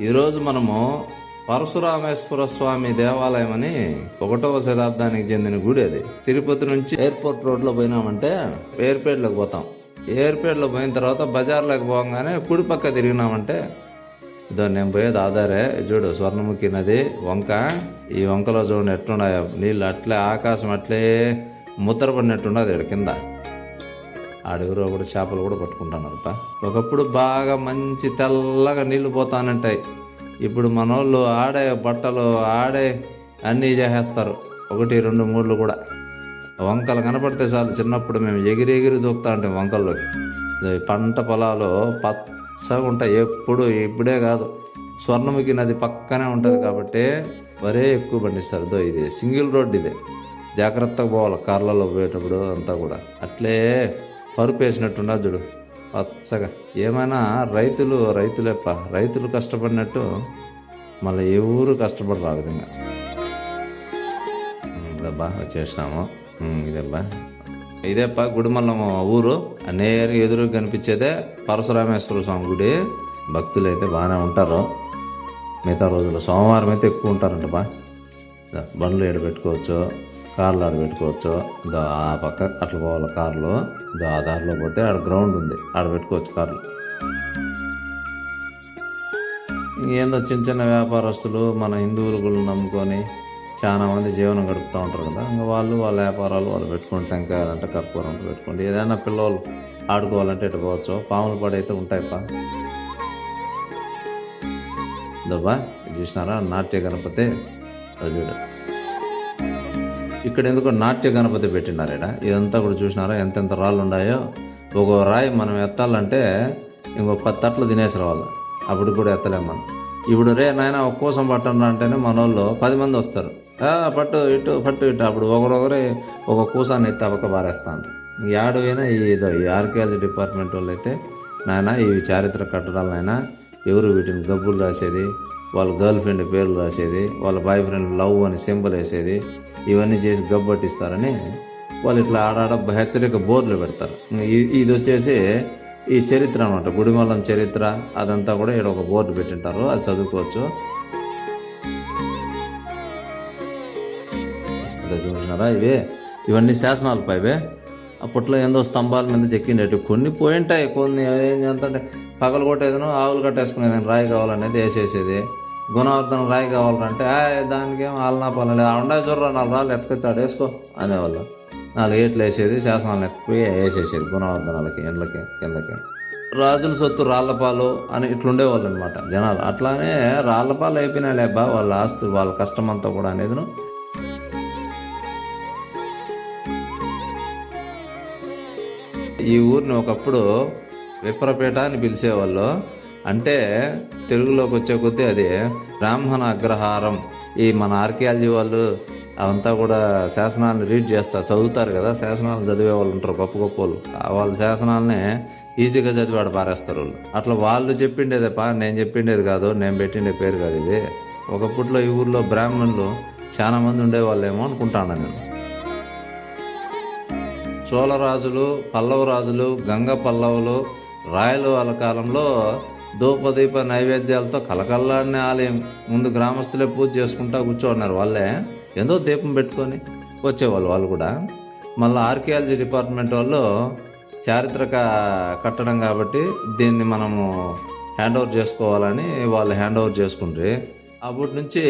ఈరోజు మనము పరశురామేశ్వర స్వామి దేవాలయం అని ఒకటవ శతాబ్దానికి చెందిన గుడి అది. తిరుపతి నుంచి ఎయిర్పోర్ట్ రోడ్లో పోయినామంటే ఎయిర్పేట్లోకి పోతాం. ఎయిర్పేట్లో పోయిన తర్వాత బజార్లోకి పోగానే కుడి పక్క తిరిగినామంటే ఇదో నేను పోయేది ఆధారే. చూడు స్వర్ణముఖి నది వంక. ఈ వంకలో చూడండి ఎట్లున్నాయో. నీళ్ళు అట్లే ఆకాశం అట్లే ముద్ర పడినట్టున్నది ఇక్కడ కింద. ఆడెవరో కూడా చేపలు కూడా పట్టుకుంటున్నారు ఒకప్పుడు బాగా మంచి తెల్లగా నీళ్ళు పోతానంటాయి. ఇప్పుడు మనోళ్ళు ఆడే బట్టలు ఆడే అన్నీ చేసేస్తారు. ఒకటి రెండు మూడులు కూడా. వంకలు కనపడితే చాలు చిన్నప్పుడు మేము ఎగిరి ఎగిరి దూకుతా ఉంటాం వంకల్లోకి. పంట పొలాలు పచ్చగా ఉంటాయి. ఎప్పుడు ఇప్పుడే కాదు. స్వర్ణముఖి నది పక్కనే ఉంటుంది కాబట్టి వరే ఎక్కువ పండిస్తారు. దో ఇది సింగిల్ రోడ్ ఇది. జాగ్రత్తగా పోవాలి. కార్లలో పోయేటప్పుడు అంతా కూడా. అట్లే పరుపు వేసినట్టున్నా చూడు. పచ్చగా. ఏమైనా రైతులు రైతులేప్ప రైతులు కష్టపడినట్టు మళ్ళీ ఎవరు కష్టపడరు ఆ విధంగా. ఇదబ్బా వచ్చేసినాము. ఇదబ్బా. ఇదేప్ప గుడిమల్లం ఊరు. నేరు ఎదురు కనిపించేదే పరశురామేశ్వర స్వామి గుడి. భక్తులు అయితే బాగానే ఉంటారు. మిగతా రోజుల్లో సోమవారం అయితే ఎక్కువ ఉంటారంట బా బండ్లు ఎడబెట్టుకోవచ్చు కార్లు ఆడ పెట్టుకోవచ్చు. దా ఆ పక్క అట్లా పోవాలి కార్లు. ఆ దారిలో పోతే ఆడ గ్రౌండ్ ఉంది. ఆడ పెట్టుకోవచ్చు కార్లు. ఏందో చిన్న చిన్న వ్యాపారస్తులు మన హిందువులు కూడా నమ్ముకొని చాలా మంది జీవనం గడుపుతూ ఉంటారు కదా. ఇంకా వాళ్ళు వాళ్ళ వ్యాపారాలు వాళ్ళు పెట్టుకుంటే టెంకాయాలంటే కర్పూరం పెట్టుకోండి ఏదైనా పిల్లలు ఆడుకోవాలంటే ఇటు పోవచ్చు? పాములు పడైతే ఉంటాయి పా. దబ్బా చూసినారా? నాట్య గణపతి అది చూడు ఇక్కడ ఎందుకో నాట్య గణపతి పెట్టినారు ఇక్కడ ఇదంతా కూడా చూసినారా? ఎంతెంత రాళ్ళు ఉన్నాయో ఒక రాయి మనం ఎత్తాలంటే ఇంకో పది తట్లు తినేసి రావాలి. అప్పుడు కూడా ఎత్తలేము మనం. ఇప్పుడు రే నాయన ఒక కోసం పట్టండి అంటేనే మన వాళ్ళు పది మంది వస్తారు. పట్టు ఇటు పట్టు ఇటు. అప్పుడు ఒకరొకరే ఒక కూసాన్ని ఎత్తి అవక బారేస్తా ఉంటారు యాడు ఈ ఇదో ఈ ఆర్కియాలజీ డిపార్ట్మెంట్ వాళ్ళు అయితే నాయన ఇవి చారిత్రక కట్టడాలైనా ఎవరు వీటిని గబ్బులు రాసేది? వాళ్ళ గర్ల్ ఫ్రెండ్ పేర్లు రాసేది? వాళ్ళ బాయ్ ఫ్రెండ్ లవ్ అని సింబల్ వేసేది? ఇవన్నీ చేసి గబ్బట్టిస్తారని వాళ్ళు ఇట్లా ఆడాడ హెచ్చరిక బోర్డులు పెడతారు. ఇది వచ్చేసి ఈ చరిత్ర అనమాట గుడిమల్లం చరిత్ర అదంతా కూడా ఇక్కడ ఒక బోర్డు పెట్టింటారు. అది చదువుకోవచ్చు. చూసినారా ఇవి? ఇవన్నీ శాసనాలు పైవే. అప్పట్లో ఏందో స్తంభాల మీద చెక్కినట్టు కొన్ని పోయింటాయి కొన్ని ఏం చేస్తుంటే పగలు కొట్టేదను ఆవులు కట్టేసుకునేది రాయి కావాలనేది వేసేసేది. గుణవర్ధన రాయి కావాలంటే "ఆ, దానికి ఏం ఆలనా పనులు లేదు. ఉండే చూడరా నాలుగు రాళ్ళు ఎత్తుకొచ్చాడు వేసుకో అనేవాళ్ళు. నాలుగు ఏట్లు వేసేది శాసనాలు ఎత్తుకుపోయి వేసేసేది గుణవర్ధనాలకి ఎండ్లకి కిందకి. రాజుల సొత్తు రాళ్ళపాలు అని ఇట్లుండేవాళ్ళు అనమాట జనాలు. అట్లానే రాళ్ళపాలు అయిపోయినాయి లేబ్బా వాళ్ళ ఆస్తి వాళ్ళ కష్టం అంతా కూడా అనేది ఈ ఊరిని ఒకప్పుడు విప్రపేట అని పిలిచేవాళ్ళు. అంటే తెలుగులోకి వచ్చే కొద్దీ అది బ్రాహ్మణ అగ్రహారం. ఈ మన ఆర్కియాలజీ వాళ్ళు అవంతా కూడా శాసనాలను రీడ్ చేస్తారు చదువుతారు కదా. శాసనాలు చదివే వాళ్ళు ఉంటారు గొప్ప గొప్ప వాళ్ళు. వాళ్ళ శాసనాలనే ఈజీగా చదివాడు పారేస్తారు వాళ్ళు. అట్లా వాళ్ళు చెప్పిండేదే పా నేను చెప్పిండేది కాదు నేను పెట్టిండే పేరు కాదు ఇది. ఒకప్పట్లో ఈ ఊర్లో బ్రాహ్మణులు చాలా మంది ఉండేవాళ్ళేమో అనుకుంటాను నేను. చోళరాజులు పల్లవ రాజులు గంగ పల్లవులు రాయలు వాళ్ళ కాలంలో ధూపదీప నైవేద్యాలతో కలకల్లాడిన ఆలయం. ముందు గ్రామస్తులే పూజ చేసుకుంటా కూర్చోన్నారు వాళ్ళే. ఎంతో దీపం పెట్టుకొని వచ్చేవాళ్ళు వాళ్ళు కూడా. మళ్ళీ ఆర్కియాలజీ డిపార్ట్మెంట్ వాళ్ళు చారిత్రక కట్టడం కాబట్టి దీన్ని మనము హ్యాండ్ ఓవర్ చేసుకోవాలని వాళ్ళు హ్యాండ్ ఓవర్ చేసుకుంటే అప్పటి నుంచి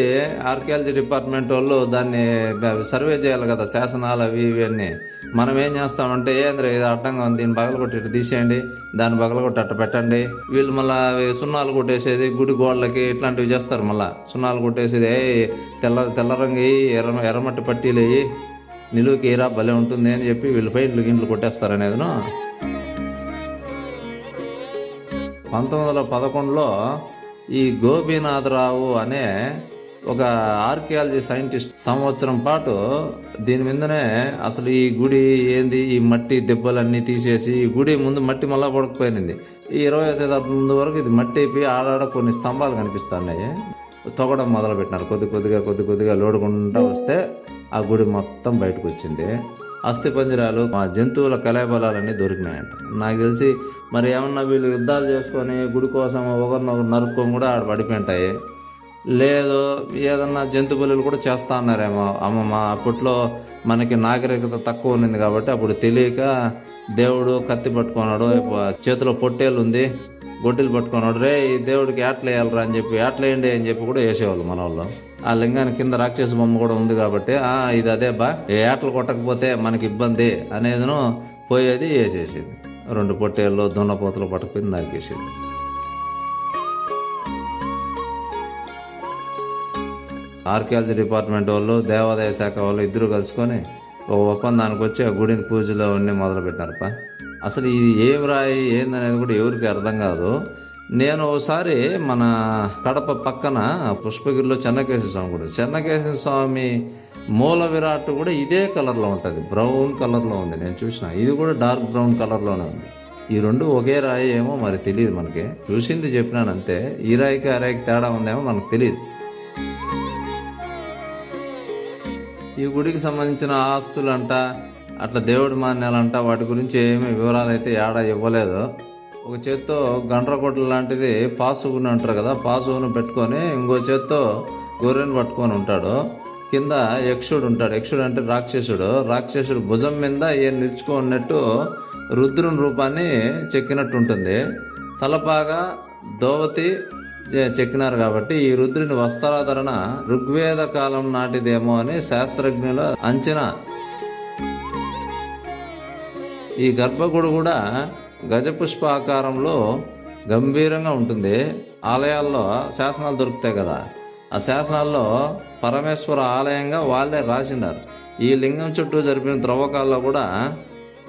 ఆర్కియాలజీ డిపార్ట్మెంట్ వాళ్ళు దాన్ని బ- సర్వే చేయాలి కదా శాసనాలు అవి ఇవి అన్నీ. మనం ఏం చేస్తామంటే ఏంద్ర ఇది అడ్డంగా ఉంది దీన్ని బగలగొట్టి ఇటు తీసేయండి దాన్ని బగలగొట్టి అట్ట పెట్టండి. వీళ్ళు మళ్ళీ సున్నాలు కొట్టేసేది గుడి గోడలకి ఇట్లాంటివి చేస్తారు మళ్ళీ. సున్నాలు కొట్టేసేది ఏ తెల్ల తెల్ల రంగు వేయి, ఎర్ర ఎర్రమట్టి పట్టీలు వేయి నిలువుకి ఏరా భలే ఉంటుంది అని చెప్పి వీళ్ళు పైంట్లు గింట్లు కొట్టేస్తారు అనేదిను. పంతొమ్మిది వందల పదకొండులో ఈ గోపీనాథరావు అనే ఒక ఆర్కియాలజీ సైంటిస్ట్ సంవత్సరం పాటు దీని మీదనే అసలు ఈ గుడి ఏంది ఈ మట్టి దెబ్బలన్నీ తీసేసి ఈ గుడి ముందు మట్టి మళ్ళా పడకపోయింది ఈ ఇరవై శతాబ్దం ముందు వరకు ఇది మట్టి అయిపోయి ఆడాడ కొన్ని స్తంభాలు కనిపిస్తున్నాయి. తొగడం మొదలు పెట్టినారు కొద్ది కొద్దిగా కొద్ది కొద్దిగా లోడుకుంటా వస్తే ఆ గుడి మొత్తం బయటకు వచ్చింది. అస్థిపంజరాలు మా జంతువుల కళాబలాలన్నీ దొరికినాయంట. నాకు తెలిసి మరి ఏమన్నా వీళ్ళు యుద్ధాలు చేసుకొని గుడి కోసం ఒకరినొకరు నరుక్కొని కూడా ఆడ పడిపోయింటాయి? లేదు ఏదన్నా జంతు బలులు కూడా చేస్తా అన్నారేమో. అమ్మమ్మ అప్పట్లో మనకి నాగరికత తక్కువ ఉన్నింది కాబట్టి అప్పుడు తెలియక దేవుడు కత్తి పట్టుకున్నాడు చేతిలో పొట్టేలు ఉంది గొడ్డలు పట్టుకున్నాడు రే ఈ దేవుడికి ఏట్లేయాలరా అని చెప్పి ఏట్లేయండి అని చెప్పి కూడా వేసేవాళ్ళు మన వాళ్ళు ఆ లింగానికి కింద రాక్షస బొమ్మ కూడా ఉంది కాబట్టి ఆ ఇది అదే బా ఏ ఏటలు కొట్టకపోతే మనకి ఇబ్బంది అనేదిను పోయేది వేసేసేది. రెండు పొట్టేళ్ళు దున్నపోతలు పట్టుకుని వేసేది ఆర్కియాలజీ డిపార్ట్మెంట్ వాళ్ళు దేవాదాయ శాఖ వాళ్ళు ఇద్దరు కలుసుకొని ఒక ఒప్పందానికి వచ్చి ఆ గుడిని పూజలో ఉండి మొదలు పెట్టినారప్ప అసలు ఇది ఏం రాయి ఏందనేది కూడా ఎవరికి అర్థం కాదు. నేను ఒకసారి మన కడప పక్కన పుష్పగిరిలో చెన్నకేశ్వర స్వామి గుడి. చెన్నకేశ్వర స్వామి మూల విరాట్ కూడా ఇదే కలర్లో ఉంటుంది. బ్రౌన్ కలర్లో ఉంది. నేను చూసిన ఇది కూడా డార్క్ బ్రౌన్ కలర్లోనే ఉంది. ఈ రెండు ఒకే రాయి ఏమో మరి తెలియదు మనకి. చూసింది చెప్పినాను అంతే ఈ రాయికి ఆ రాయికి తేడా ఉందేమో మనకు తెలియదు. ఈ గుడికి సంబంధించిన ఆస్తులంట అట్లా దేవుడి మాన్యాలంట వాటి గురించి ఏమి వివరాలు అయితే ఏడా ఇవ్వలేదు. ఒక చేత్తో గండ్రకొట్ల లాంటిది పాసుగుని అంటారు కదా పాసుగుని పెట్టుకొని ఇంకో చేత్తో గొర్రెని పట్టుకొని ఉంటాడు. కింద యక్షుడు ఉంటాడు. యక్షుడు అంటే రాక్షసుడు. రాక్షసుడు భుజం మీద ఏ నిలుచుకున్నట్టు రుద్రుని రూపాన్ని చెక్కినట్టు ఉంటుంది. తలపాగా దోవతి చెక్కినారు కాబట్టి ఈ రుద్రుని వస్త్రాధరణ ఋగ్వేద కాలం నాటిదేమో అని శాస్త్రజ్ఞుల అంచనా. ఈ గర్భగుడి కూడా గజపుష్ప ఆకారంలో గంభీరంగా ఉంటుంది. ఆలయాల్లో శాసనాలు దొరుకుతాయి కదా. ఆ శాసనాల్లో పరమేశ్వర ఆలయంగా వాళ్ళే రాసినారు. ఈ లింగం చుట్టూ జరిపిన త్రవ్వకాల్లో కూడా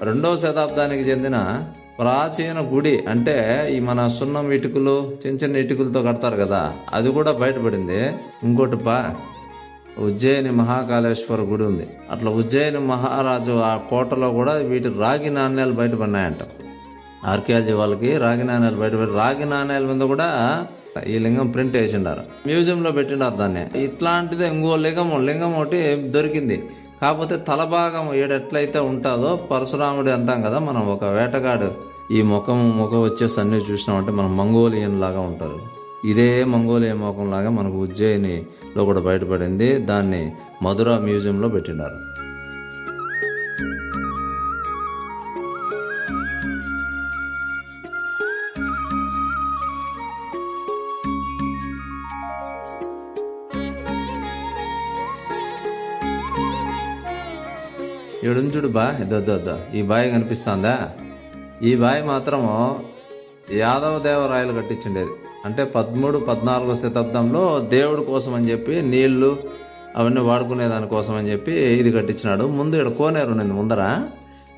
రెండవ శతాబ్దానికి చెందిన ప్రాచీన గుడి అంటే ఈ మన సున్నం ఇటుకలు చిన్న చిన్న ఇటుకలతో కడతారు కదా అది కూడా బయటపడింది. ఇంకోటి పా ఉజ్జయిని మహాకాళేశ్వర గుడి ఉంది. అట్లా ఉజ్జయిని మహారాజు ఆ కోటలో కూడా వీటి రాగి నాణ్యాలు బయటపడినాయంట. ఆర్కియాలజీ వాళ్ళకి రాగి నాణ్యాలు బయటపడి రాగి నాణ్యాల మీద కూడా ఈ లింగం ప్రింట్ వేసిండారు. మ్యూజియంలో పెట్టినారు దాన్ని. ఇట్లాంటిది ఇంకో లింగం లింగం ఒకటి దొరికింది. కాకపోతే తలభాగం ఏడెట్లయితే ఉంటుందో పరశురాముడు అంటాం కదా మనం ఒక వేటగాడు. ఈ ముఖం ముఖం వచ్చే అన్నీ చూసినామంటే మనం మంగోలియన్ లాగా ఉంటారు. ఇదే మంగోలియన్ ముఖం లాగా మనకు ఉజ్జయినిలో కూడా బయటపడింది. దాన్ని మధుర మ్యూజియంలో పెట్టినారు. చూడు బా ఇద్దొద్దు ఈ బాయ్ కనిపిస్తుందా? ఈ బావి మాత్రము యాదవ దేవరాయలు కట్టించిండేది. అంటే పదమూడు పద్నాలుగో శతాబ్దంలో దేవుడి కోసం అని చెప్పి నీళ్ళు అవన్నీ వాడుకునే దానికోసం అని చెప్పి ఇది కట్టించినాడు. ముందు ఇక్కడ కోనేరు ఉన్నది ముందర.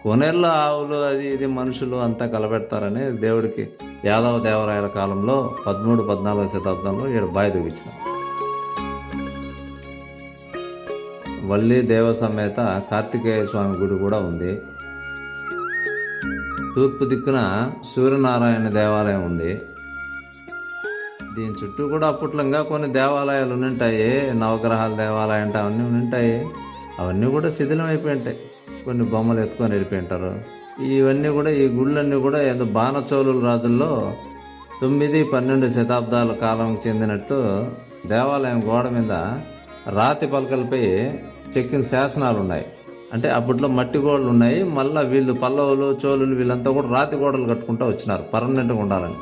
కోనేరులో ఆవులు అది ఇది మనుషులు అంతా కలబెడతారని దేవుడికి యాదవ దేవరాయల కాలంలో పదమూడు పద్నాలుగో శతాబ్దంలో ఇక్కడ బావి చూపించినాడు వల్లి దేవ సమేత కార్తికేయ స్వామి గుడి కూడా ఉంది. తూర్పు దిక్కున సూర్యనారాయణ దేవాలయం ఉంది. దీని చుట్టూ కూడా అప్పట్లో కొన్ని దేవాలయాలు ఉంటాయి నవగ్రహాల దేవాలయం అంటే అవన్నీ ఉంటాయి అవన్నీ కూడా శిథిలం అయిపోయి ఉంటాయి కొన్ని బొమ్మలు ఎత్తుకొని వెళ్ళిపోయి ఉంటారు ఇవన్నీ కూడా ఈ గుళ్ళన్నీ కూడా ఏదో బాణచోళుల రాజుల్లో తొమ్మిది పన్నెండు శతాబ్దాల కాలంకి చెందినట్టు దేవాలయం గోడ మీద రాతి పలకలపై చెక్కిన శాసనాలు ఉన్నాయి అంటే అప్పట్లో మట్టి గోడలు ఉన్నాయి. మళ్ళీ వీళ్ళు పల్లవులు చోళులు వీళ్ళంతా కూడా రాతి గోడలు కట్టుకుంటూ వచ్చినారు. పర్మనెంట్గా ఉండాలని.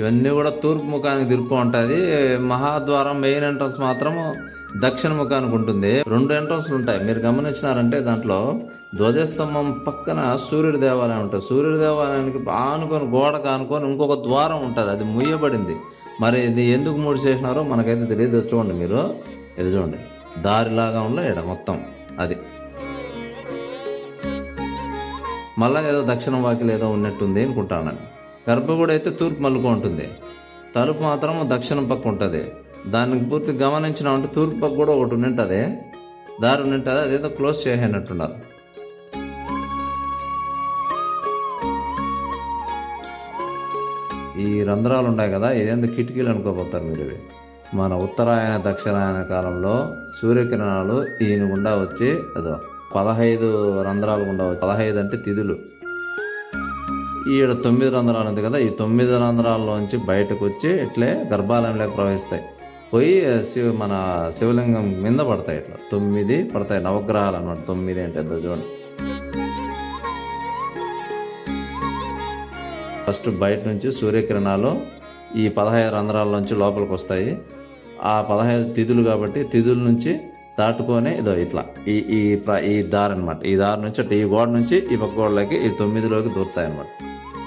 ఇవన్నీ కూడా తూర్పు ముఖానికి తిరుపు ఉంటుంది మహాద్వారం మెయిన్ ఎంట్రన్స్ మాత్రము దక్షిణ ముఖానికి ఉంటుంది. రెండు ఎంట్రన్స్లు ఉంటాయి. మీరు గమనించినారంటే దాంట్లో ధ్వజస్తంభం పక్కన సూర్యుడి దేవాలయం ఉంటుంది. సూర్యుడి దేవాలయానికి ఆనుకొని గోడకు ఆనుకొని ఇంకొక ద్వారం ఉంటుంది. అది ముయ్యబడింది. మరి ఇది ఎందుకు మూడు చేసినారో మనకైతే తెలియదు. చూడండి మీరు. ఇది చూడండి. దారిలాగా ఉండే ఇక్కడ మొత్తం. అది. మళ్ళా ఏదో దక్షిణం వాకిలు ఏదో ఉన్నట్టుంది అనుకుంటాను గర్భగుడి అయితే తూర్పు మలుపు ఉంటుంది. తలుపు మాత్రం దక్షిణం పక్క ఉంటుంది. దానికి పూర్తి గమనించిన అంటే తూర్పు పక్క కూడా ఒకటి ఉంటుంది దారి ఉంటుంది అదేదో క్లోజ్ చేసేనట్టున్నారు ఈ రంధ్రాలు ఉన్నాయి కదా ఇదేందో కిటికీలు అనుకోపోతారు మీరు ఇవి? మన ఉత్తరాయణ దక్షిణాయన కాలంలో సూర్యకిరణాలు ఈయన గుండా వచ్చి అదో పదహైదు రంధ్రాలు గుండా వచ్చి పదహైదు అంటే తిథులు. ఈడ తొమ్మిది రంధ్రాలు ఉంది కదా ఈ తొమ్మిది రంధ్రాల్లోంచి బయటకు వచ్చి ఇట్లే గర్భాలయంలోకి ప్రవహిస్తాయి. పోయి శివ మన శివలింగం మీద పడతాయి ఇట్లా. తొమ్మిది పడతాయి నవగ్రహాలు అన్నమాట తొమ్మిది అంటే ఎంతో చూడండి. ఫస్ట్ బయట నుంచి సూర్యకిరణాలు ఈ పదహైదు రంధ్రాల నుంచి లోపలికి వస్తాయి. ఆ పదహైదు తిథులు కాబట్టి తిథుల నుంచి దాటుకొని ఇదో ఇట్లా. ఈ ఈ ఈ దారి అనమాట ఈ దారి నుంచి అంటే ఈ గోడ నుంచి ఈ పక్క గోడలోకి ఈ తొమ్మిదిలోకి దూరుతాయి అనమాట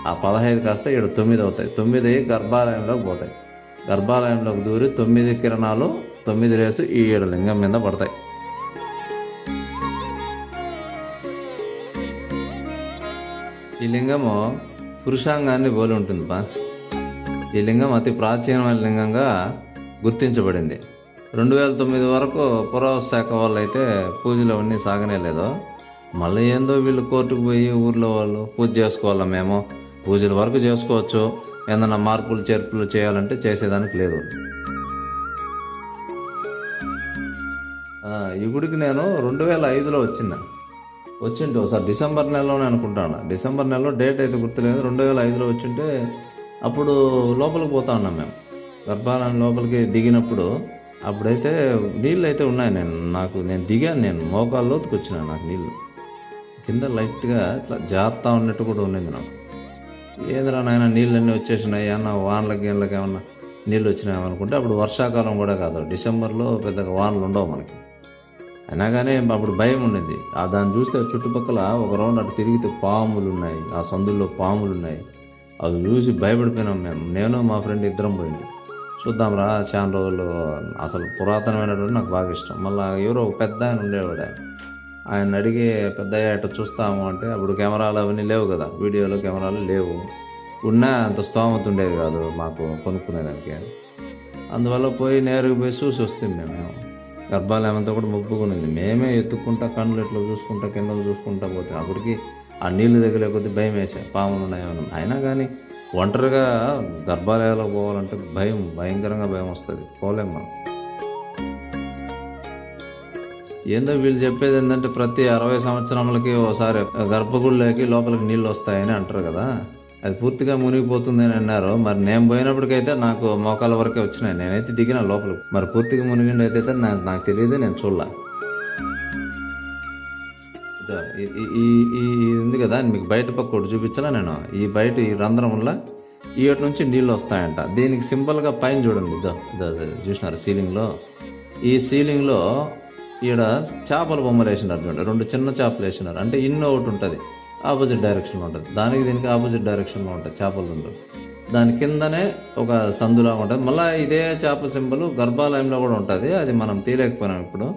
ఆ పదహైదు కాస్త ఇక్కడ తొమ్మిది అవుతాయి. తొమ్మిది గర్భాలయంలోకి పోతాయి. గర్భాలయంలోకి దూరి తొమ్మిది కిరణాలు తొమ్మిది రేసు ఈ ఏడు లింగం మీద పడతాయి. ఈ లింగము పురుషాంగాన్ని పోలి ఉంటుంది బా. ఈ లింగం అతి ప్రాచీనమైన లింగంగా గుర్తించబడింది. రెండు వేల తొమ్మిది వరకు పురావశాఖ వాళ్ళు అయితే పూజలు అవన్నీ సాగనే లేదు. మళ్ళీ ఏందో వీళ్ళు కోర్టుకు పోయి ఊర్లో వాళ్ళు పూజ చేసుకోవాలా మేము? పూజల వరకు చేసుకోవచ్చు. ఏదైనా మార్పులు చేర్పులు చేయాలంటే చేసేదానికి లేదు. యుగుడికి ఈ గుడికి నేను రెండు వేల ఐదులో వచ్చిందా వచ్చింటే ఒకసారి డిసెంబర్ నెలలోనే అనుకుంటాను? డిసెంబర్ నెలలో డేట్ అయితే గుర్తులేదు. రెండు వేల ఐదులో వచ్చింటే అప్పుడు లోపలికి పోతా ఉన్నాం మేము. గర్భాలయం లోపలికి దిగినప్పుడు అప్పుడైతే నీళ్ళు అయితే ఉన్నాయి. నేను నాకు నేను దిగాను. నేను మోకాళ్ళ లోతుకు వచ్చినాను నాకు నీళ్ళు. కింద లైట్గా ఇట్లా జారుతా ఉన్నట్టు కూడా ఉన్నింది నాకు. ఏందిరా నాయన నీళ్ళన్నీ వచ్చేసినాయి? అన్న వానలకి గీళ్ళకి ఏమన్నా నీళ్ళు వచ్చినాయి అనుకుంటే అప్పుడు వర్షాకాలం కూడా కాదు. డిసెంబర్లో పెద్దగా వానలు ఉండవు మనకి. అయినా కానీ అప్పుడు భయం ఉండింది. ఆ దాన్ని చూస్తే చుట్టుపక్కల ఒక రౌండ్ అటు తిరిగితే పాములు ఉన్నాయి ఆ సందుల్లో పాములు ఉన్నాయి అవి చూసి భయపడిపోయినాం మేము. నేను మా ఫ్రెండ్ ఇద్దరం పోయింది చూద్దాం రా చాలా రోజులు అసలు పురాతనమైనటువంటి నాకు బాగా ఇష్టం. మళ్ళీ ఎవరో ఒక పెద్ద ఆయన ఉండేవాడు ఆయన. ఆయన అడిగి పెద్ద అట్ట చూస్తాము? అంటే అప్పుడు కెమెరాలు అవన్నీ లేవు కదా. వీడియోలో కెమెరాలు లేవు. ఉన్నా అంత స్తోమత ఉండేది కాదు మాకు కొనుక్కునేదానికి. అందువల్ల పోయి నేరుగా పోయి చూసి వస్తుంది మేము. గర్భాలయం అంతా కూడా మొబ్బుకునింది మేమే ఎత్తుక్కుంటా కళ్ళు ఇట్లా చూసుకుంటా కింద చూసుకుంటా పోతే అప్పటికి ఆ నీళ్ళు దగ్గర కొద్ది భయం వేసా. పాములు ఉన్నాయేమో అయినా కానీ ఒంటరిగా గర్భాలయాలకు పోవాలంటే భయం భయంకరంగా భయం వస్తుంది. పోలేం మనం. ఏందో వీళ్ళు చెప్పేది ఏంటంటే ప్రతి అరవై సంవత్సరములకి ఒకసారి గర్భగుడిలోకి లోపలికి నీళ్ళు వస్తాయని అంటారు కదా. అది పూర్తిగా మునిగిపోతుంది అని అన్నారు. మరి నేను పోయినప్పటికైతే నాకు మోకాల వరకే వచ్చినాయి. నేనైతే దిగిన లోపల. మరి పూర్తిగా మునిగిండి అయితే నాకు నాకు తెలియదు నేను చూడలే. ఈ- ఈ- ఉంది కదా మీకు బయట పక్క ఒకటి చూపించాలా నేను? ఈ బయట ఈ రంధ్రం వల్ల ఈ నుంచి నీళ్ళు వస్తాయంట. దీనికి సింపుల్గా పైన చూడండి. ఇదో ఇదో చూసినారు సీలింగ్లో ఈ సీలింగ్లో ఈడ చేపల బొమ్మలు వేసినారు చూడండి. రెండు చిన్న చేపలు వేసినారు. అంటే ఇన్నో ఒకటి ఉంటుంది. ఆపోజిట్ డైరెక్షన్లో ఉంటుంది. దానికి దీనికి ఆపోజిట్ డైరెక్షన్లో ఉంటుంది చేపలు దాని కిందనే ఒక సందులా ఉంటుంది. మళ్ళీ ఇదే చేప సింబల్ గర్భాలయంలో కూడా ఉంటుంది. అది మనం తీయలేకపోయినాం ఇప్పుడు.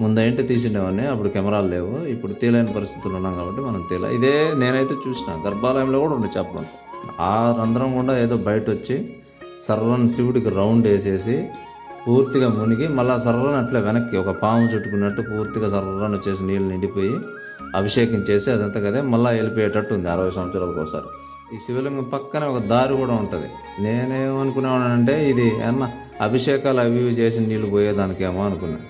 ముందేంటి తీసిండేవాడిని అప్పుడు కెమెరాలు లేవు. ఇప్పుడు తీయలేని పరిస్థితులు ఉన్నాం కాబట్టి మనం తీయలే. ఇదే నేనైతే చూసిన. గర్భాలయంలో కూడా ఉండే చేపలు ఆ రంధ్రం కూడా ఏదో బయట వచ్చి సర్రని శివుడికి రౌండ్ వేసేసి పూర్తిగా మునిగి మళ్ళీ సర్రని అట్లా వెనక్కి ఒక పాము చుట్టుకున్నట్టు పూర్తిగా సర్రని వచ్చేసి నీళ్ళు నిండిపోయి అభిషేకం చేసి అదంతా కదా మళ్ళీ వెళ్ళిపోయేటట్టు ఉంది అరవై సంవత్సరాలకు ఒకసారి. ఈ శివలింగం పక్కన ఒక దారి కూడా ఉంటుంది. నేనేమనుకునేవానంటే ఇది అన్న అభిషేకాలు అవి ఇవి చేసి నీళ్ళు పోయేదానికేమో అనుకున్నాను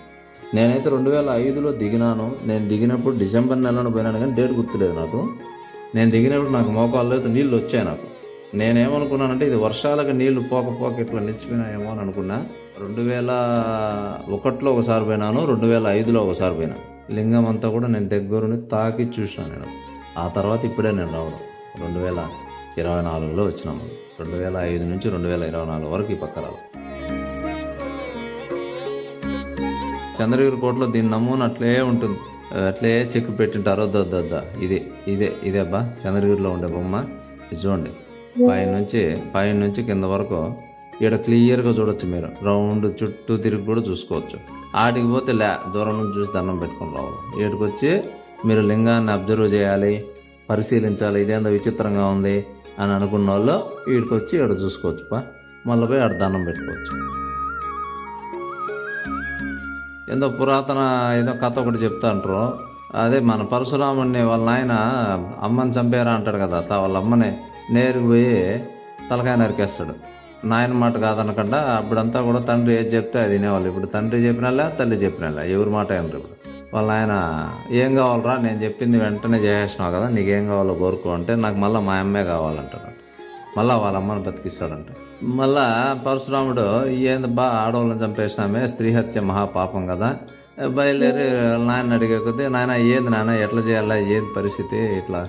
నేనైతే రెండు వేల ఐదులో దిగినాను. నేను దిగినప్పుడు డిసెంబర్ నెలలో పోయినాను కానీ డేట్ గుర్తులేదు నాకు. నేను దిగినప్పుడు నాకు మోకాళ్ళు అయితే నీళ్ళు వచ్చాయి నాకు. నేనేమనుకున్నానంటే ఇది వర్షాలకు నీళ్ళు పోక పోక ఇట్లా నిలిచిపోయినాయేమో అని అనుకున్నా. రెండు వేల ఒకటిలో ఒకసారి పోయినాను రెండు వేల ఐదులో ఒకసారి పోయినా. లింగం అంతా కూడా నేను దగ్గరుండి తాకి చూసాను నేను. ఆ తర్వాత ఇప్పుడే నేను రావడం. రెండు వేల ఇరవై నాలుగులో వచ్చినాము. రెండు వేల ఐదు నుంచి రెండు వేల ఇరవై నాలుగు వరకు ఈ పక్క రావాలి చంద్రగిరి కోటలో దీని నమూనా అట్లే ఉంటుంది. అట్లే చెక్కు పెట్టింటారు దొద్ద ఇదే ఇదే ఇదే అబ్బా. చంద్రగిరిలో ఉండే బొమ్మ. చూడండి. పైనుంచి పైనుంచి పైన నుంచి కింద వరకు ఇక్కడ క్లియర్గా చూడొచ్చు మీరు. రౌండ్ చుట్టూ తిరిగి కూడా చూసుకోవచ్చు. ఆడికి పోతే లే దూరం నుంచి చూసి దండం పెట్టుకుని రావాలి. ఇక్కడికి వచ్చి మీరు లింగాన్ని అబ్జర్వ్ చేయాలి పరిశీలించాలి ఇదేందో విచిత్రంగా ఉంది అని అనుకున్న వాళ్ళు వీడికి వచ్చి ఇక్కడ చూసుకోవచ్చు. పా మళ్ళీ పోయి ఆడ దండం పెట్టుకోవచ్చు. ఏదో పురాతన ఏదో కథ ఒకటి చెప్తా అంటారు. అదే మన పరశురాముడిని వాళ్ళ నాయన అమ్మని చంపారా అంటాడు కదా వాళ్ళ అమ్మని నేరుకు పోయి తలకాయ నరికేస్తాడు. నాయన మాట కాదనకుండా అప్పుడంతా కూడా తండ్రి ఏది చెప్తే అది వినేవాళ్ళు. ఇప్పుడు తండ్రి చెప్పినలే తల్లి చెప్పినలే? ఎవరి మాట వినరు ఇప్పుడు. వాళ్ళ ఆయన ఏం కావాలరా? నేను చెప్పింది వెంటనే చేసేసినావు కదా నీకేం కావాలో కోరుకో అంటే నాకు మళ్ళీ మా అమ్మే కావాలంటాడు మళ్ళా వాళ్ళ అమ్మని బతికిస్తాడంట. మళ్ళా పరశురాముడు ఏంది బా ఆడవాళ్ళని చంపేసినామే స్త్రీ హత్య మహాపాపం కదా. బయలుదేరి నాయన అడిగే కొద్దీ నాయన ఏంది నాయన ఎట్లా చేయాలా? ఏది పరిస్థితి? ఇట్లా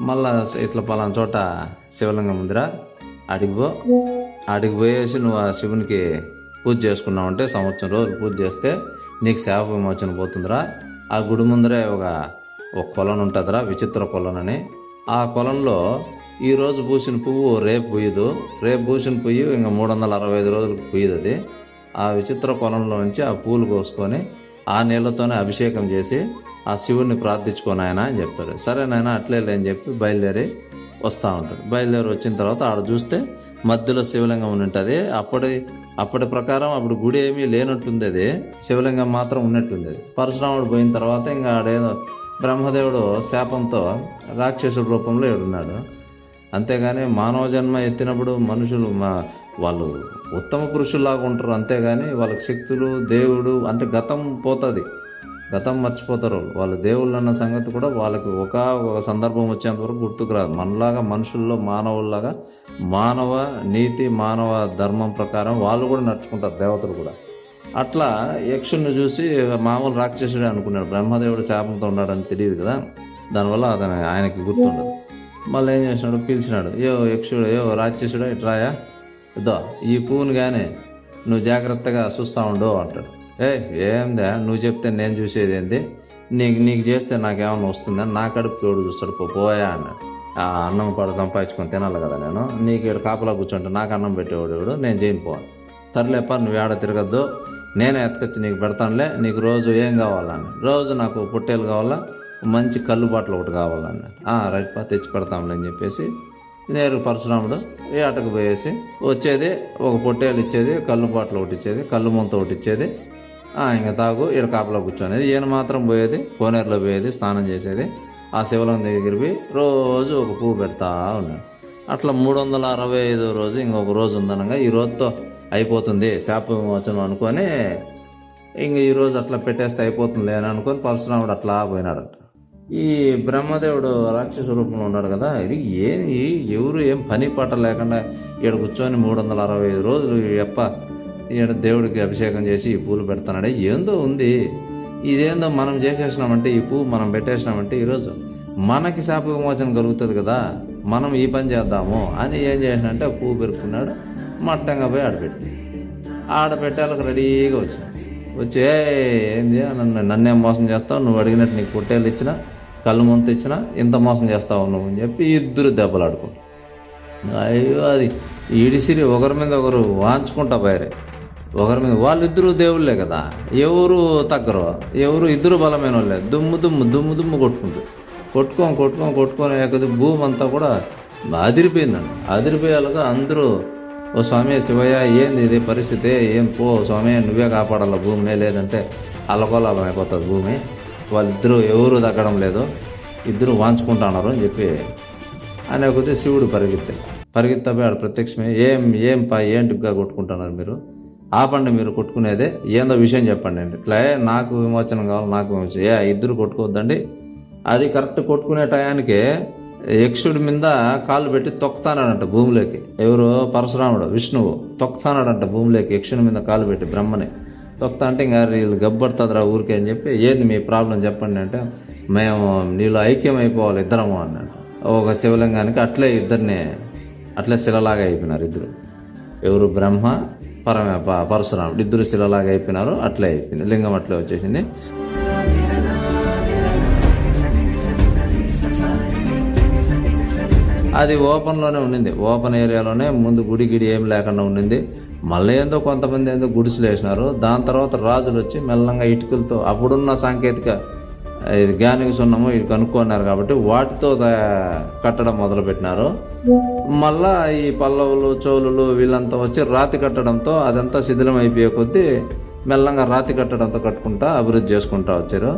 మళ్ళా ఇట్లా పలానా చోట శివలింగం ఉందిరా అడిగిపో. ఆడికి పోయేసి నువ్వు ఆ శివునికి పూజ చేసుకున్నావంటే సంవత్సరం రోజులు పూజ చేస్తే నీకు శాప విమోచన పోతుందిరా. ఆ గుడి ముందరే ఒక ఒక కొలను ఉంటుందిరా విచిత్ర కొలనని. ఆ కొలంలో ఈ రోజు పూసిన పువ్వు రేపు పూయదు. రేపు పూసిన పువ్వు ఇంకా మూడు వందల అరవై ఐదు రోజులకు పూయదు అది. ఆ విచిత్ర కొలంలో నుంచి ఆ పూలు కోసుకొని ఆ నీళ్ళతోనే అభిషేకం చేసి ఆ శివుణ్ణి ప్రార్థించుకొని ఆయన అని చెప్తాడు. సరే నాయన అట్లే అని చెప్పి బయలుదేరి వస్తూ ఉంటాడు బయలుదేరి వచ్చిన తర్వాత ఆడ చూస్తే మధ్యలో శివలింగం ఉంటుంది. అప్పటి అప్పటి ప్రకారం అప్పుడు గుడి ఏమీ లేనట్టుంది అది శివలింగం మాత్రం ఉన్నట్టుంది అది పరశురాముడు పోయిన తర్వాత ఇంకా ఆడేదో బ్రహ్మదేవుడు శాపంతో రాక్షసుడి రూపంలో ఏడున్నాడు. అంతేగాని మానవ జన్మ ఎత్తినప్పుడు మనుషులు మా వాళ్ళు ఉత్తమ పురుషుల్లాగా ఉంటారు. అంతేగాని వాళ్ళకి శక్తులు దేవుడు అంటే గతం పోతుంది. గతం మర్చిపోతారు వాళ్ళు. దేవుళ్ళు అన్న సంగతి కూడా వాళ్ళకి ఒక ఒక సందర్భం వచ్చేంత వరకు గుర్తుకు రాదు. మనలాగా మనుషుల్లో మానవుల్లాగా మానవ నీతి మానవ ధర్మం ప్రకారం వాళ్ళు కూడా నడుచుకుంటారు దేవతలు కూడా. అట్లా యక్షుణ్ణి చూసి మామూలు రాక్షసుడే అనుకున్నాడు. బ్రహ్మదేవుడు శాపంతో ఉన్నాడని తెలియదు కదా. దానివల్ల అతను ఆయనకి గుర్తుండదు. మళ్ళీ ఏం చేసినాడు? పిలిచినాడు. ఏ యక్షుడు ఏ రాక్షసుడు ఇట్రాయా ఇదో ఈ పువ్వును కానీ నువ్వు జాగ్రత్తగా చూస్తూ ఉండవు అంటాడు. ఏ ఏందా నువ్వు చెప్తే నేను చూసేది ఏంది నీకు నీకు చేస్తే నాకేమన్నా వస్తుందా? నా కడుపు ఎవడు చూస్తాడు? పో పోయా అన్నాడు. ఆ అన్నం పడ సంపాదించుకొని తినాలి కదా నేను. నీకు ఇక్కడ కాపలా కూర్చుంటే నాకు అన్నం పెట్టేవాడు ఎవడు? నేను చేయను పోను సర్లేపా నువ్వు ఏడ తిరగద్దు. నేనే ఎత్తుకొచ్చి నీకు పెడతానులే. నీకు రోజు ఏం కావాలని రోజు నాకు పొట్టేలు కావాలా? మంచి కళ్ళు బాటలు ఒకటి కావాలన్నాడు రైట్ పా తెచ్చి పెడతాంలే అని చెప్పేసి నేరు పరశురాముడు ఏటకు పోయేసి వచ్చేది ఒక పొట్టేలు ఇచ్చేది కళ్ళు బాటలు ఒకటి ఇచ్చేది కళ్ళు ముంత ఒకటి ఇచ్చేది ఇంకా తాగు ఈడ కాపలా కూర్చొనేది. ఈయన మాత్రం పోయేది కోనేరులో పోయేది స్నానం చేసేది. ఆ శివలింగం దగ్గరికి పోయి రోజు ఒక పువ్వు పెడతా ఉన్నాడు. అట్లా మూడు వందల అరవై ఐదో రోజు ఇంకొక రోజు ఉందనగా ఈ రోజుతో అయిపోతుంది. శాపవచనం అనుకొని ఇంక ఈరోజు అట్లా పెట్టేస్తే అయిపోతుంది అని అనుకొని పరశురాముడు అట్లా పోయినాడట. ఈ బ్రహ్మదేవుడు రాక్షస రూపంలో ఉన్నాడు కదా ఇది ఏది? ఎవరు ఏం పని పాట లేకుండా ఈడ కూర్చొని మూడు వందల అరవై ఐదు రోజులు ఎప్ప ఈడ దేవుడికి అభిషేకం చేసి ఈ పూలు పెడుతున్నాడే. ఏందో ఉంది. ఇదేందో మనం చేసేసినామంటే ఈ పువ్వు మనం పెట్టేసినామంటే ఈరోజు మనకి శాప విమోచన కలుగుతుంది కదా. మనం ఈ పని చేద్దాము అని ఏం చేసినంటే పువ్వు పెరుక్కున్నాడు మట్టంగా పోయి ఆడపెట్టి ఆడపెట్టాలకు రెడీగా వచ్చినాడు. వచ్చి ఏంది? నన్ను నన్నేం మోసం చేస్తావు? నువ్వు అడిగినట్టు నీకు పొట్టేలు ఇచ్చినా కళ్ళు ముంత ఇచ్చినా ఇంత మోసం చేస్తావు నువ్వు? అని చెప్పి ఇద్దరు దెబ్బలాడుకుంటారు. అయ్యో అది ఈడిసిరి ఒకరి మీద ఒకరు వాంచుకుంటా బయరే ఒకరి మీద వాళ్ళిద్దరూ దేవుళ్ళే కదా. ఎవరు తగ్గరు ఎవరు ఇద్దరు బలమైన వాళ్ళే. దుమ్ము దుమ్ము దుమ్ము దుమ్ము కొట్టుకుంటారు కొట్టుకొని కొట్టుకొని కొట్టుకొని ఏకది భూమి అంతా కూడా అదిరిపోయిందండి అదిరిపోయేలాగా అందరూ ఓ స్వామి శివయ్య ఏంది ఇది పరిస్థితి? ఏం పో స్వామి నువ్వే కాపాడాల భూమినే? లేదంటే అల్లకొల్లం అయిపోతుంది భూమి. వాళ్ళిద్దరూ ఎవరు తగ్గడం లేదు. ఇద్దరు వాంచుకుంటున్నారు అని చెప్పి అనే కొద్దీ శివుడు పరిగెత్తాడు. పరిగెత్తపోయి ఆడ ప్రత్యక్షమే ఏం ఏం పా ఏంటిగా కొట్టుకుంటున్నారు మీరు? ఆపండి మీరు కొట్టుకునేదే. ఏందో విషయం చెప్పండి అండి. ఇట్లా నాకు విమోచనం కావాలి నాకు విమోచనం. ఏ ఇద్దరు కొట్టుకోవద్దండి. అది కరెక్ట్ కొట్టుకునే టయానికి యక్షుడి మీద కాళ్ళు పెట్టి తొక్కుతానాడంట భూమిలోకి. ఎవరు? పరశురాముడు విష్ణువు. తొక్కుతానాడంట భూమిలోకి యక్షుని మీద కాలు పెట్టి బ్రహ్మని. తొక్తా అంటే ఇంకా వీళ్ళు గబ్బడుతుందిరా ఊరికే అని చెప్పి ఏంది మీ ప్రాబ్లం చెప్పండి అంటే మేము నీళ్ళు ఐక్యం అయిపోవాలి ఇద్దరము అన్నాడు. ఒక శివలింగానికి అట్లే ఇద్దరిని అట్లే శిలలాగా అయిపోయినారు ఇద్దరు. ఎవరు? బ్రహ్మ పరమ పరశురాముడు. ఇద్దరు శిలలాగా అయిపోయినారు అట్లే అయిపోయింది. లింగం అట్లే వచ్చేసింది. అది ఓపెన్లోనే ఉండింది. ఓపెన్ ఏరియాలోనే ముందు గుడి గిడి ఏం లేకుండా ఉండింది. మళ్ళీ ఏందో కొంతమంది ఏందో గుడిసెలు వేసినారు దాని తర్వాత రాజులు వచ్చి మెల్లంగా ఇటుకలతో అప్పుడున్న సాంకేతిక ఇది జ్ఞానికి సున్నము ఇది కనుక్కున్నారు కాబట్టి వాటితో కట్టడం మొదలుపెట్టినారు. మళ్ళా ఈ పల్లవులు చోళులు వీళ్ళంతా వచ్చి రాతి కట్టడంతో అదంతా శిథిలం అయిపోయే కొద్దీ మెల్లంగా రాతి కట్టడంతో కట్టుకుంటా అభివృద్ధి చేసుకుంటా వచ్చారు.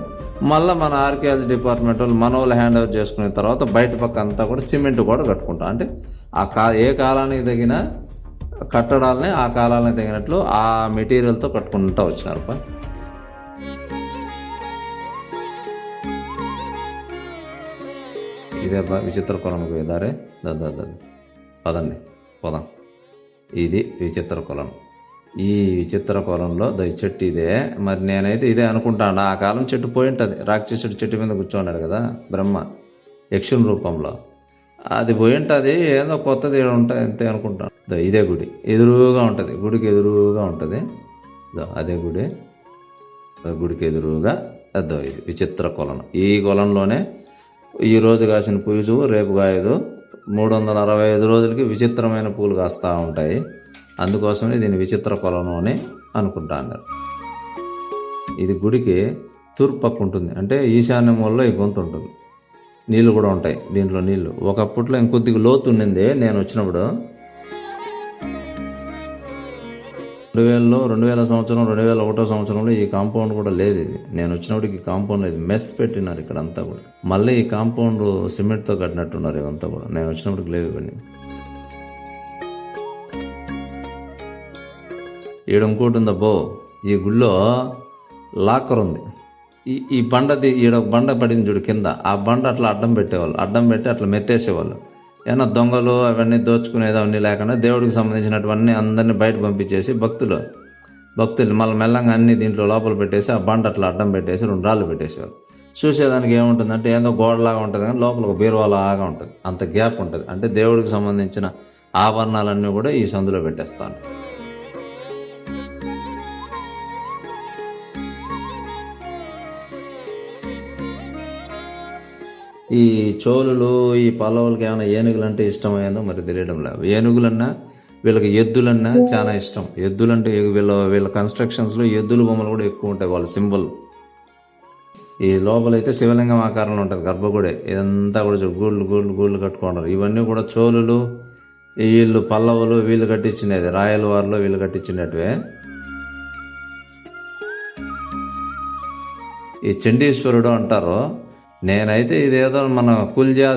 మళ్ళీ మన ఆర్కియాలజీ డిపార్ట్మెంట్ వాళ్ళు మన వాళ్ళు హ్యాండ్ ఓవర్ చేసుకున్న తర్వాత బయట పక్క అంతా కూడా సిమెంట్ కూడా కట్టుకుంటాం. అంటే ఆ కా ఏ కాలానికి తగిన కట్టడాలని ఆ కాలానికి తగినట్లు ఆ మెటీరియల్తో కట్టుకుంటూ వచ్చినారు ఇదే విచిత్ర కొలను పోయేదారే పదండి పదం. ఇది విచిత్ర కులం ఈ విచిత్ర కొలంలో దయ చెట్టు ఇదే. మరి నేనైతే ఇదే అనుకుంటాను. ఆ కాలం చెట్టు పోయి ఉంటుంది రాక్షసుడు చెట్టు మీద కూర్చోన్నాడు కదా బ్రహ్మ. యక్షుని రూపంలో. అది పోయి ఉంటుంది ఏదో కొత్తది ఉంటుంది అంతే అనుకుంటాను. ఇదే గుడి. ఎదురుగా ఉంటుంది. గుడికి ఎదురుగా ఉంటుంది. అదే గుడి. గుడికి ఎదురుగా అదో ఇది విచిత్ర కొలను. ఈ కొలంలోనే ఈ రోజు కాసిన పూజు రేపు కాయదు. మూడు వందల అరవై ఐదు రోజులకి విచిత్రమైన పూలు కాస్తూ ఉంటాయి. అందుకోసమే దీన్ని విచిత్ర కొలను అని అనుకుంటా అన్నారు. ఇది గుడికి తూర్పు ఉంటుంది అంటే ఈశాన్య మూలలో ఈ గొంతు ఉంటుంది. నీళ్ళు కూడా ఉంటాయి దీంట్లో నీళ్ళు ఒకప్పట్లో ఇంకొద్దిగా లోతు ఉండింది నేను వచ్చినప్పుడు రెండు వేలలో రెండు వేల సంవత్సరం రెండు వేల ఒకటో సంవత్సరంలో ఈ కాంపౌండ్ కూడా లేదు ఇది. నేను వచ్చినప్పటికి ఈ కాంపౌండ్ లేదు. మెస్ పెట్టినారు ఇక్కడ అంతా కూడా. మళ్ళీ ఈ కాంపౌండ్ సిమెంట్తో కట్టినట్టున్నారు ఇవంతా కూడా. నేను వచ్చినప్పటికి లేవు ఇవన్నీ. ఈడ ఇంకోటి ఉందా? బో ఈ గుళ్ళో లాకర్ ఉంది. ఈ ఈ బండది ఈడ బండ పడింది చూడు కింద. ఆ బండ అట్లా అడ్డం పెట్టేవాళ్ళు. అడ్డం పెట్టి అట్లా మెత్తేసేవాళ్ళు. ఏమన్నా దొంగలు అవన్నీ దోచుకునేది అవన్నీ లేకుండా దేవుడికి సంబంధించినటువన్నీ అందరినీ బయట పంపించేసి భక్తులు భక్తులు మళ్ళీ మెల్లంగా అన్ని దీంట్లో లోపల పెట్టేసి ఆ బండ అట్లా అడ్డం పెట్టేసి రెండు రాళ్ళు పెట్టేసేవారు. చూసేదానికి ఏముంటుందంటే ఏదో గోడలాగా ఉంటుంది కానీ లోపల ఒక బీరువాలాగా ఉంటుంది. అంత గ్యాప్ ఉంటుంది. అంటే దేవుడికి సంబంధించిన ఆభరణాలన్నీ కూడా ఈ సందులో పెట్టేస్తాను. ఈ చోళులు ఈ పల్లవులకి ఏమైనా ఏనుగులు అంటే ఇష్టమైందో మరి తెలియడం లేదు. ఏనుగులన్నా వీళ్ళకి ఎద్దులన్నా చాలా ఇష్టం. ఎద్దులంటే వీళ్ళ వీళ్ళ కన్స్ట్రక్షన్స్లో ఎద్దుల బొమ్మలు కూడా ఎక్కువ ఉంటాయి వాళ్ళ సింబల్ ఈ లోపలైతే శివలింగం ఆకారంలో ఉంటుంది గర్భగుడి. ఇదంతా కూడా గూళ్ళు గూళ్ళు గూళ్ళు కట్టుకుంటారు ఇవన్నీ కూడా చోళులు వీళ్ళు పల్లవులు వీళ్ళు కట్టించినది. రాయల వారిలో వీళ్ళు కట్టించినట్టువే. ఈ చండీశ్వరుడు అంటారు నేనైతే ఇదేదో మన కుల్జా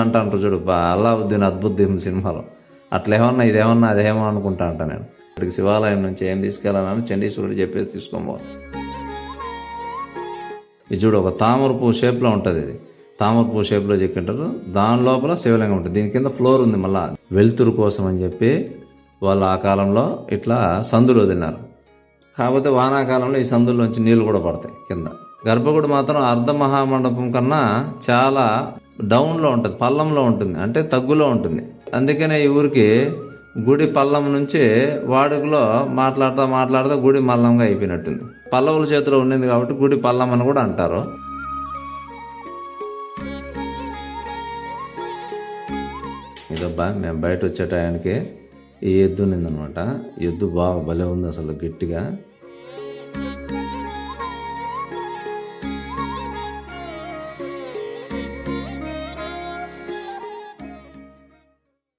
అంట అంటారు చూడు అల్లావుద్దీన్ అద్భుద్దీన్ సినిమాలో అట్లా ఏమన్నా ఇదేమన్నా అదేమో అనుకుంటా అంట నేను. ఇక్కడికి శివాలయం నుంచి ఏం తీసుకెళ్ళాలని చండీశ్వరుడు చెప్పేసి తీసుకోబోవాలి ఇది చూడు ఒక తామర పువ్వు షేప్లో ఉంటుంది ఇది. తామర పువ్వు షేప్లో చెక్కింటారు దాని లోపల శివలింగం ఉంటుంది. దీని కింద ఫ్లోర్ ఉంది మళ్ళీ. వెలుతురు కోసం అని చెప్పి వాళ్ళు ఆ కాలంలో ఇట్లా సందులు వదిలినారు. కాకపోతే వానాకాలంలో ఈ సందుల్లోంచి నీళ్ళు కూడా పడతాయి కింద. గర్భగుడి మాత్రం అర్ధ మహామండపం కన్నా చాలా డౌన్లో ఉంటుంది పల్లంలో ఉంటుంది అంటే తగ్గులో ఉంటుంది. అందుకనే ఈ ఊరికి గుడి పల్లం నుంచి వాడుకలో మాట్లాడుతూ మాట్లాడుతూ గుడి మల్లంగా అయిపోయినట్టుంది. పల్లవుల చేతిలో ఉండింది కాబట్టి గుడి పల్లం అని కూడా అంటారు. ఇదబ్బా మేము బయట వచ్చే టయానికి ఈ ఎద్దు ఉన్నదనమాట. ఎద్దు బాగా భలే ఉంది అసలు గట్టిగా.